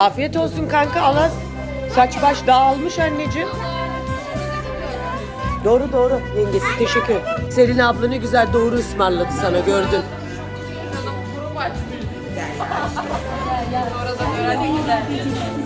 Afiyet olsun kanka Alas. Saç baş dağılmış anneciğim. Doğru doğru yengesi teşekkür. Selin abla ne güzel doğru ısmarladı sana gördün. Ben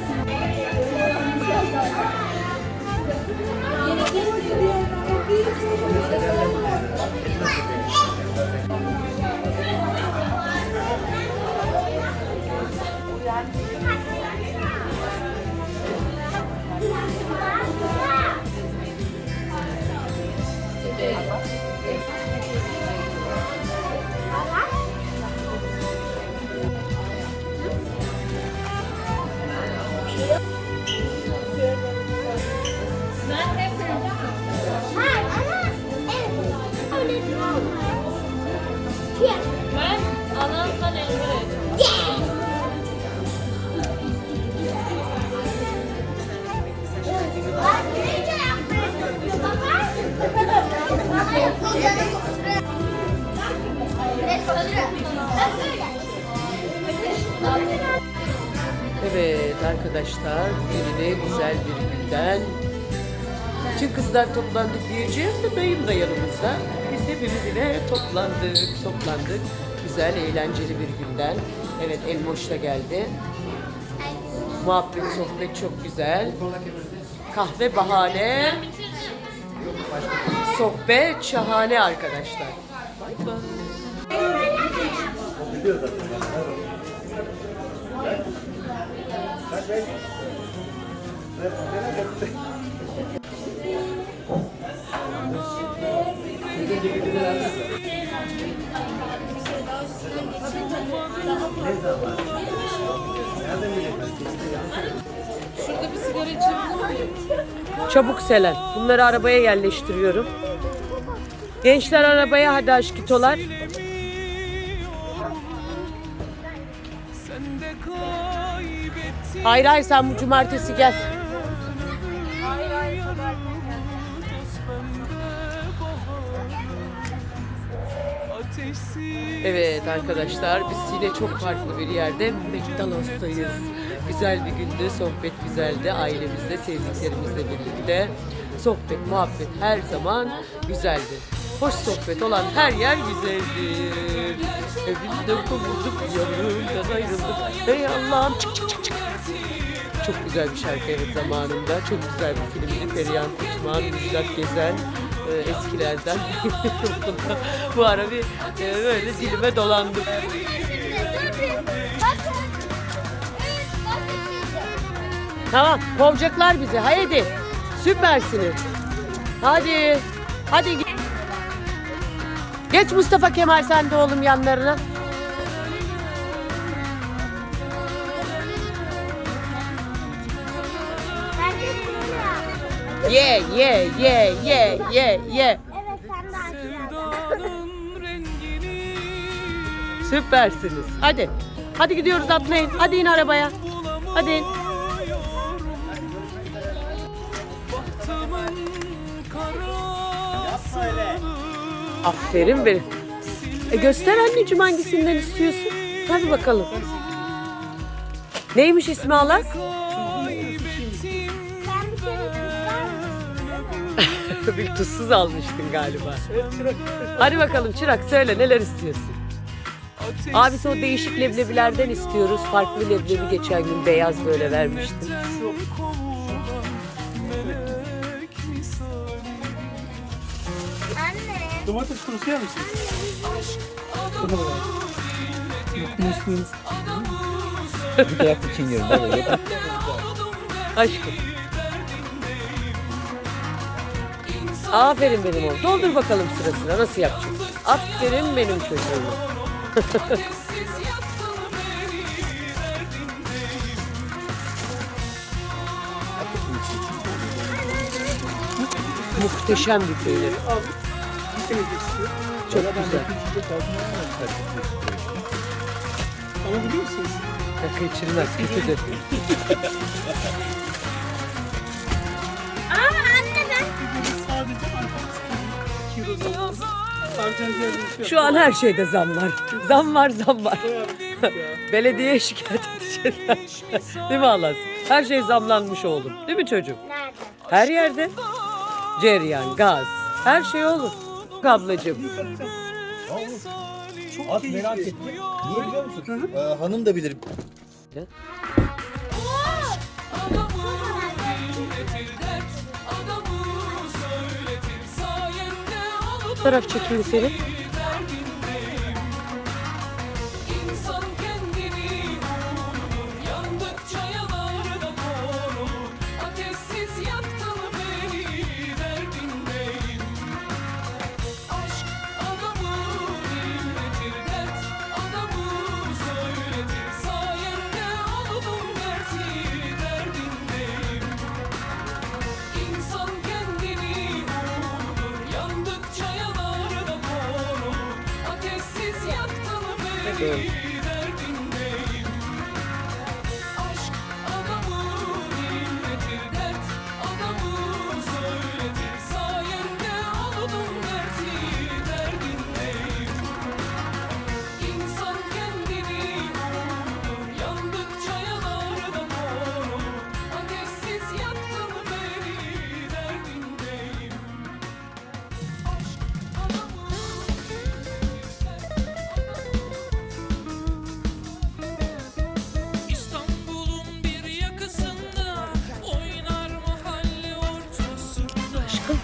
arkadaşlar de güzel bir günden. Bütün kızlar toplandık diyeceğim de dayım da yanımızda. Biz hepimiz yine toplandık, toplandık. Güzel, eğlenceli bir günden. Evet Elmoş da geldi. Muhabbet, sohbet çok güzel. Kahve bahane. Sohbet şahane arkadaşlar. Bay bay. Şurada bir sigara? Çabuk Selen. Bunları arabaya yerleştiriyorum. Gençler arabaya hadi aşkitolar. Hayır hayır sen bu cumartesi gel. Evet arkadaşlar biz yine çok farklı bir yerde McDonald's'tayız. Güzel bir gündü, sohbet güzeldi. Ailemizle, sevdiklerimizle birlikte. Sohbet, muhabbet her zaman güzeldi. Hoş sohbet olan her yer güzeldir. Evinde kovulduk, yanından ayrıldık. Ey Allah'ım çık çık çık çık. Çok güzel bir şarkı evet zamanında. Çok güzel bir filmdi. Perihan Kutman, Müjdat Gezen e, eskilerden. Bu ara bir e, böyle dilime dolandı. Tamam kovacaklar bizi. Haydi. Süpersiniz. Hadi. Hadi. ge- Geç Mustafa Kemal sen de oğlum yanlarına. Ye ye ye ye ye ye. Evet sen de. Süpersiniz. Hadi. Hadi gidiyoruz atlayın. Hadi in arabaya. Hadi in. Aferin benim. E göster anneciğim hangisinden istiyorsun. Hadi bakalım. Neymiş ismi Alas? Bir tuzsuz almıştın galiba. Hadi bakalım Çırak söyle neler istiyorsun? Abisi o değişik leblebilerden istiyoruz. Farklı leblebi geçen gün beyaz böyle vermiştim. Anne. Domates kurusu yer misin? Bir de yaptık için yiyorum. Aşkım. Aferin benim oğlum. Doldur bakalım sıra sıra nasıl yapacaksın? Aferin benim çocuğum. Muhteşem bir peynir. Çok güzel. Ama biliyor musunuz? Ya kaçırmaz, kötü de. Aa anne ben. Şu an her şeyde zam var. Zam var, zam var. Belediyeye şikayet edeceğiz. Değil mi Alas? Her şey zamlanmış oğlum. Değil mi çocuk? Nerede? Her yerde. Ceryan, gaz. Her şey olur. Ablacığım. Çok At merak ettim. Niye biliyor musun? Ee, hanım da bilir. Ya. Taraf çekimi senin. Thank you.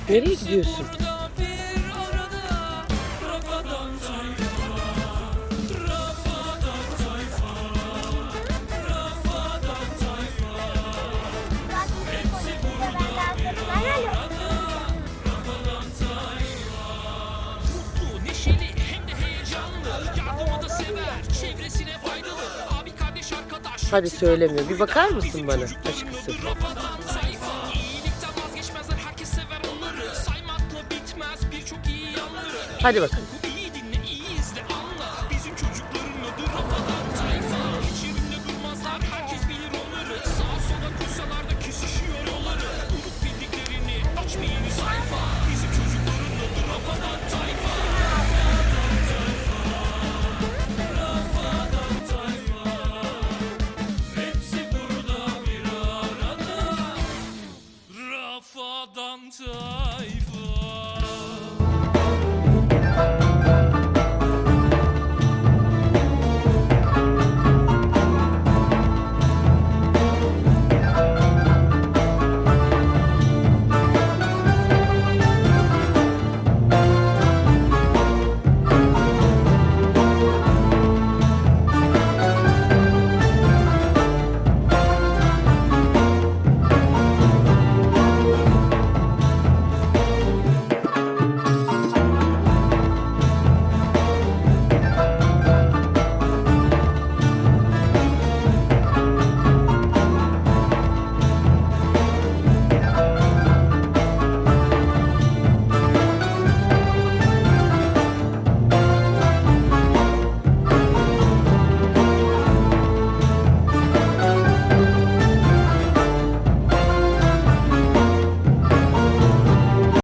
Nereye gidiyorsun? Hadi söylemiyor. Bir bakar mısın bana aşkısı? 入ってください。